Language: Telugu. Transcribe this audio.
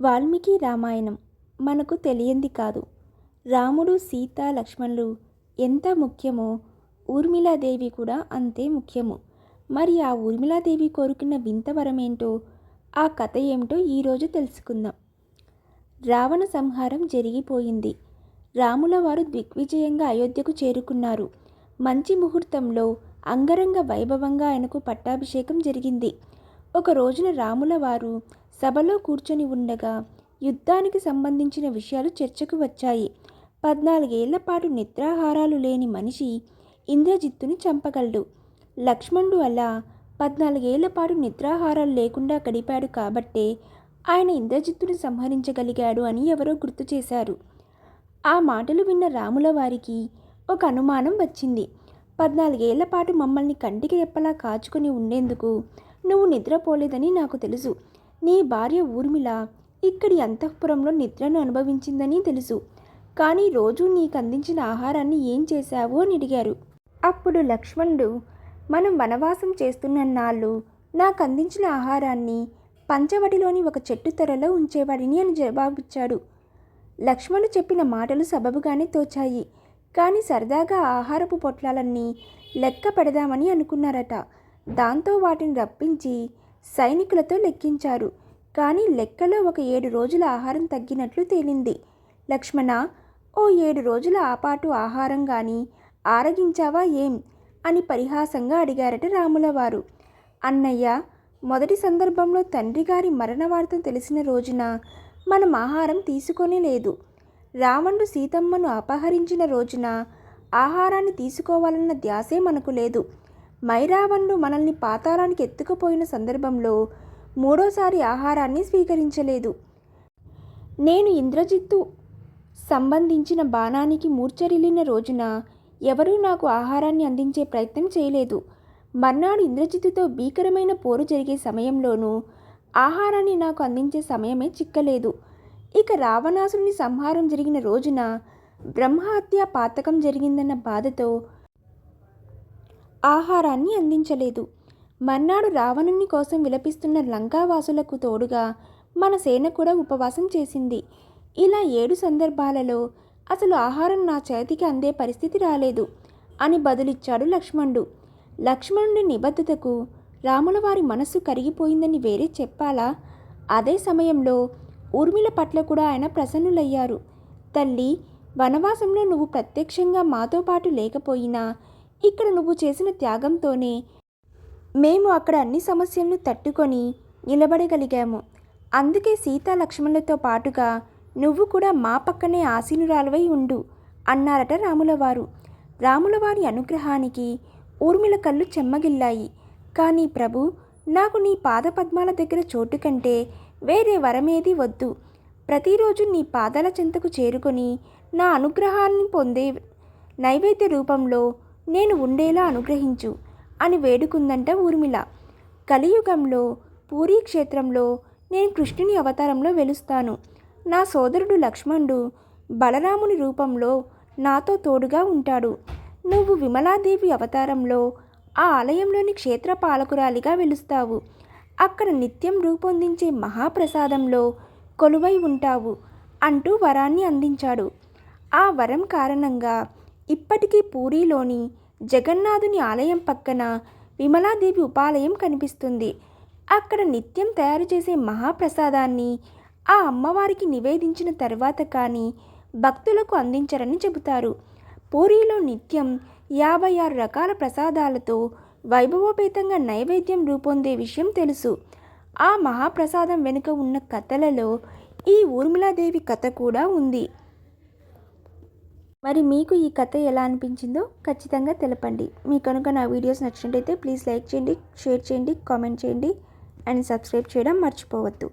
వాల్మీకి రామాయణం మనకు తెలియంది కాదు. రాముడు సీత లక్ష్మణులు ఎంత ముఖ్యమో ఊర్మిళాదేవి కూడా అంతే ముఖ్యము. మరి ఆ ఊర్మిళాదేవి కోరుకున్న వింత వరమేంటో ఆ కథ ఏమిటో ఈరోజు తెలుసుకుందాం. రావణ సంహారం జరిగిపోయింది. రాముల వారు దిగ్విజయంగా అయోధ్యకు చేరుకున్నారు. మంచి ముహూర్తంలో అంగరంగ వైభవంగా ఆయనకు పట్టాభిషేకం జరిగింది. ఒక రోజున రాముల వారు సభలో కూర్చొని ఉండగా యుద్ధానికి సంబంధించిన విషయాలు చర్చకు వచ్చాయి. పద్నాలుగేళ్ళ పాటు నిద్రాహారాలు లేని మనిషి ఇంద్రజిత్తుని చంపగలడు. లక్ష్మణుడు అలా పద్నాలుగేళ్ళ పాటు నిద్రాహారాలు లేకుండా గడిపాడు కాబట్టే ఆయన ఇంద్రజిత్తుని సంహరించగలిగాడు అని ఎవరో గుర్తు చేశారు. ఆ మాటలు విన్న రాముల వారికి ఒక అనుమానం వచ్చింది. పద్నాలుగేళ్ళ పాటు మమ్మల్ని కంటికి రెప్పలా కాచుకొని ఉండేందుకు నువ్వు నిద్రపోలేదని నాకు తెలుసు. నీ భార్య ఊర్మిళ ఇక్కడి అంతఃపురంలో నిద్రను అనుభవించిందని తెలుసు. కానీ రోజు నీకు అందించిన ఆహారాన్ని ఏం చేశావు అని అడిగారు. అప్పుడు లక్ష్మణుడు మనం వనవాసం చేస్తున్న నాళ్ళు నాకు అందించిన ఆహారాన్ని పంచవటిలోని ఒక చెట్టు తెరలో ఉంచేవాడిని అని జవాబిచ్చాడు. లక్ష్మణుడు చెప్పిన మాటలు సబబుగానే తోచాయి. కానీ సరదాగా ఆహారపు పొట్లాలన్నీ లెక్క పెడదామని అనుకున్నారట. దాంతో వాటిని రప్పించి సైనికులతో లెక్కించారు. కానీ లెక్కలో ఒక ఏడు రోజుల ఆహారం తగ్గినట్లు తేలింది. లక్ష్మణ ఓ ఏడు రోజుల ఆపాటు ఆహారం కానీ ఆరగించావా ఏం అని పరిహాసంగా అడిగారట రాములవారు. అన్నయ్య మొదటి సందర్భంలో తండ్రి గారి మరణ వార్త తెలిసిన రోజున మనం ఆహారం తీసుకొని లేదు. రావణుడు సీతమ్మను అపహరించిన రోజున ఆహారాన్ని తీసుకోవాలన్న ధ్యాసే మనకు లేదు. మైరావణుడు మనల్ని పాతాళానికి ఎత్తుకుపోయిన సందర్భంలో మూడోసారి ఆహారాన్ని స్వీకరించలేదు. నేను ఇంద్రజిత్తు సంబంధించిన బాణానికి మూర్చరిల్లిన రోజున ఎవరూ నాకు ఆహారాన్ని అందించే ప్రయత్నం చేయలేదు. మర్నాడు ఇంద్రజిత్తుతో భీకరమైన పోరు జరిగే సమయంలోనూ ఆహారాన్ని నాకు అందించే సమయమే చిక్కలేదు. ఇక రావణాసుని సంహారం జరిగిన రోజున బ్రహ్మహత్య పాతకం జరిగిందన్న బాధతో ఆహారాన్ని అందించలేదు. మర్నాడు రావణుని కోసం విలపిస్తున్న లంకావాసులకు తోడుగా మన సేన కూడా ఉపవాసం చేసింది. ఇలా ఏడు సందర్భాలలో అసలు ఆహారం నా చేతికి అందే పరిస్థితి రాలేదు అని బదులిచ్చాడు లక్ష్మణుడు. లక్ష్మణుడి నిబద్ధతకు రాముల వారి మనస్సు కరిగిపోయిందని వేరే చెప్పాలా? అదే సమయంలో ఊర్మిళ పట్ల కూడా ఆయన ప్రసన్నులయ్యారు. తల్లి వనవాసంలో నువ్వు ప్రత్యక్షంగా మాతో పాటు లేకపోయినా ఇక్కడ నువ్వు చేసిన త్యాగంతోనే మేము అక్కడ అన్ని సమస్యలను తట్టుకొని నిలబడగలిగాము. అందుకే సీతా లక్ష్మణులతో పాటుగా నువ్వు కూడా మా పక్కనే ఆసీనురాలువై ఉండు అన్నారట రాములవారు. రాములవారి అనుగ్రహానికి ఊర్మిళ కళ్ళు చెమ్మగిల్లాయి. కానీ ప్రభు నాకు నీ పాదపద్మాల దగ్గర చోటు కంటే వేరే వరమేది వద్దు. ప్రతిరోజు నీ పాదాల చెంతకు చేరుకొని నా అనుగ్రహాన్ని పొందే నైవేద్య రూపంలో నేను ఉండేలా అనుగ్రహించు అని వేడుకుందంట ఊర్మిళ. కలియుగంలో పూరీ క్షేత్రంలో నేను కృష్ణుని అవతారంలో వెలుస్తాను. నా సోదరుడు లక్ష్మణుడు బలరాముని రూపంలో నాతో తోడుగా ఉంటాడు. నువ్వు విమలాదేవి అవతారంలో ఆ ఆలయంలోని క్షేత్ర పాలకురాలిగా వెలుస్తావు. అక్కడ నిత్యం రూపొందించే మహాప్రసాదంలో కొలువై ఉంటావు అంటూ వరాన్ని అందించాడు. ఆ వరం కారణంగా ఇప్పటికీ పూరీలోని జగన్నాథుని ఆలయం పక్కన విమలాదేవి ఉపాలయం కనిపిస్తుంది. అక్కడ నిత్యం తయారు చేసే మహాప్రసాదాన్ని ఆ అమ్మవారికి నివేదించిన తర్వాత కానీ భక్తులకు అందించరని చెబుతారు. పూరీలో నిత్యం యాభై ఆరు రకాల ప్రసాదాలతో వైభవోపేతంగా నైవేద్యం రూపొందే విషయం తెలుసు. ఆ మహాప్రసాదం వెనుక ఉన్న కథలలో ఈ ఊర్మిళాదేవి కథ కూడా ఉంది. మరి మీకు ఈ కథ ఎలా అనిపించిందో ఖచ్చితంగా తెలపండి. మీకు కనుక నా వీడియోస్ నచ్చినట్టయితే ప్లీజ్ లైక్ చేయండి షేర్ చేయండి కామెంట్ చేయండి అండ్ సబ్స్క్రైబ్ చేయడం మర్చిపోవద్దు.